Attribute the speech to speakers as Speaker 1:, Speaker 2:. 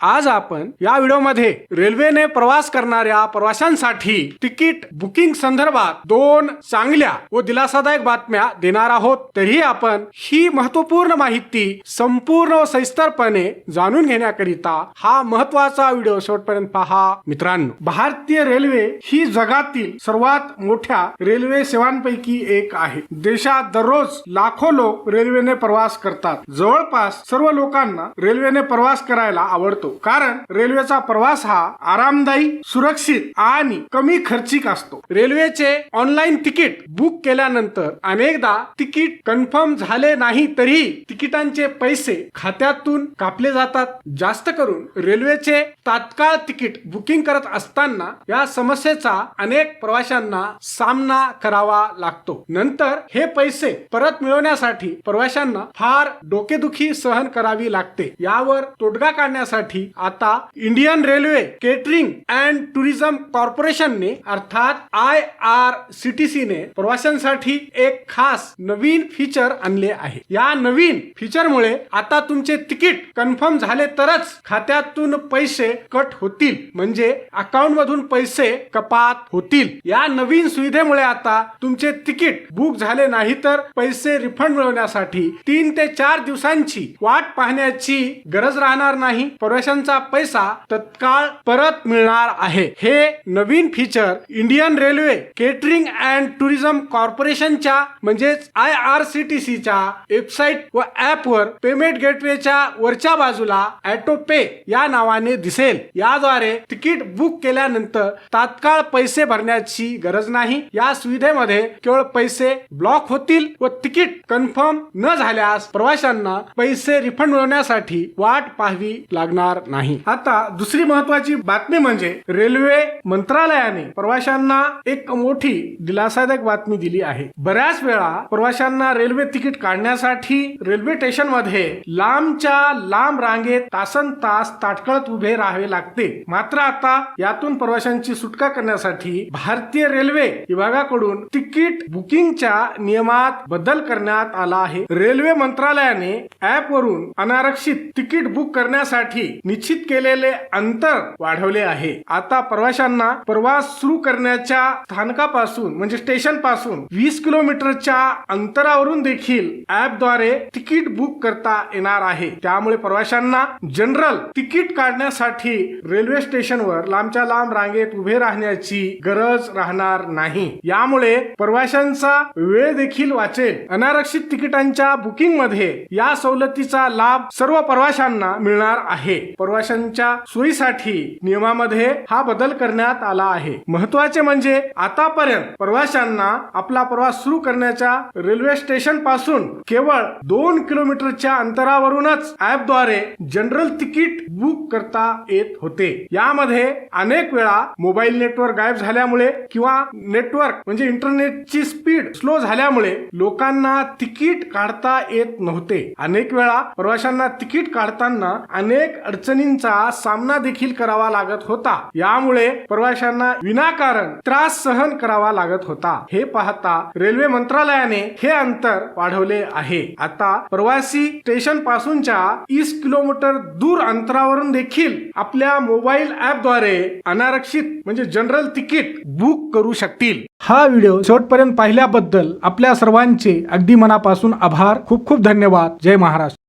Speaker 1: आज आपण या व्हिडिओमध्ये रेल्वेने प्रवास करणाऱ्या प्रवाशांसाठी तिकीट बुकिंग संदर्भात दोन चांगल्या व दिलासादायक बातम्या देणार आहोत. तरीही आपण ही महत्त्वपूर्ण माहिती संपूर्ण व सविस्तरपणे जाणून घेण्याकरिता हा महत्त्वाचा व्हिडिओ शेवटपर्यंत पहा. मित्रांनो भारतीय रेल्वे ही जगातील सर्वात मोठ्या रेल्वे सेवांपैकी एक आहे. देशात दररोज लाखो लोक रेल्वेने प्रवास करतात. जवळपास सर्व लोकांना रेल्वेने प्रवास करायला आवडतो. कारण रेल्वेचा प्रवास हा आरामदायी सुरक्षित आणि कमी खर्चिक असतो. रेल्वेचे ऑनलाईन तिकीट बुक केल्यानंतर अनेकदा तिकीट कन्फर्म झाले नाही तरीही तिकिटांचे पैसे खात्यातून कापले जातात. जास्त करून रेल्वेचे तात्काळ तिकीट बुकिंग करत असताना या समस्येचा अनेक प्रवाशांना सामना करावा लागतो. नंतर हे पैसे परत मिळवण्यासाठी प्रवाशांना फार डोकेदुखी सहन करावी लागते. यावर तोडगा काढण्यासाठी आता Indian railway catering and tourism कॉर्पोरेशनने अर्थात I R C T C ने प्रवाशांसाठी एक खास नवीन फीचर आणले आहे. या नवीन फीचरमुळे आता तुमचे तिकीट कन्फर्म झाले तरच खात्यातून पैसे कट होतील. म्हणजे अकाउंट मधून पैसे कपात होतील. या नवीन सुविधेमुळे आता तुमचे तिकीट बुक झाले नाही तर पैसे रिफंड मिळवण्यासाठी तीन ते चार दिवसांची वाट पाहण्याची गरज राहणार नाही. प्रवाशांचा पैसा तत्काळ परत मिळणार आहे. हे नवीन feature Indian railway catering and tourism कॉर्पोरेशनच्या म्हणजेच आय आर सी टी सीच्या वेबसाईट व ऍप वर पेमेंट गेटवेच्या वरच्या बाजूला ऍटो पे या नावाने दिसेल. याद्वारे तिकीट बुक केल्यानंतर तात्काळ पैसे भरण्याची गरज नाही. या सुविधेमध्ये केवळ पैसे ब्लॉक होतील व तिकीट कन्फर्म न झाल्यास प्रवाशांना पैसे रिफंड मिळवण्यासाठी वाट पाहावी लागणार नाही. आता दुसरी महत्वाची बातमी म्हणजे रेल्वे मंत्रालयाने प्रवाशांना एक मोठी दिलासादायक बातमी दिली आहे. बऱ्याच वेळा प्रवाशांना रेल्वे तिकीट काढण्यासाठी रेल्वे स्टेशनमध्ये लांबच्या लांब रांगेत तासन तास ताटकळत उभे राहावे लागते. मात्र आता यातून प्रवाशांची सुटका करण्यासाठी भारतीय रेल्वे विभागाकडून तिकीट बुकिंगच्या नियमात बदल करण्यात आला आहे. रेल्वे मंत्रालयाने ऍप वरून अनारक्षित तिकीट बुक करण्यासाठी निश्चित केलेले अंतर वाढवले आहे. आता प्रवाशांना प्रवास सुरू करण्याच्या स्थानकापासून म्हणजे स्टेशनपासून वीस किलोमीटरच्या अंतरावरून देखील ऍपद्वारे तिकीट बुक करता येणार आहे. त्यामुळे प्रवाशांना जनरल तिकीट काढण्यासाठी रेल्वे स्टेशनवर लांबच्या लांब रांगेत उभे राहण्याची गरज राहणार नाही. यामुळे प्रवाशांचा वेळ देखील वाचेल. अनारक्षित तिकिटांच्या बुकिंगमध्ये या सवलतीचा लाभ सर्व प्रवाशांना मिळणार आहे. प्रवाशांच्या सोयीसाठी नियमामध्ये हा बदल करण्यात आला आहे. महत्त्वाचे म्हणजे आतापर्यंत प्रवाशांना आपला प्रवास सुरू करण्याच्या रेल्वे स्टेशनपासून केवळ दोन किलोमीटरच्या अंतरावरूनच ऍपद्वारे जनरल तिकीट बुक करता येत होते. यामध्ये अनेक वेळा मोबाईल नेटवर्क गायब झाल्यामुळे किंवा नेटवर्क म्हणजे इंटरनेटची स्पीड स्लो झाल्यामुळे लोकांना तिकीट काढता येत नव्हते. अनेक वेळा प्रवाशांना तिकीट काढताना अनेक अडचणींचा सामना देखील करावा लागत होता. यामुळे प्रवाशांना विनाकारण त्रास सहन करावा लागत होता. हे पाहता रेल्वे मंत्रालयाने हे अंतर वाढवले आहे. आता प्रवासी स्टेशन पासूनच्या तीस किलोमीटर दूर अंतरावरून देखील आपल्या मोबाईल ऍपद्वारे अनारक्षित म्हणजे जनरल तिकीट बुक करू शकतील. हा व्हिडिओ शेवटपर्यंत पाहिल्याबद्दल आपल्या सर्वांचे अगदी मनापासून आभार. खूप खूप धन्यवाद. जय महाराष्ट्र.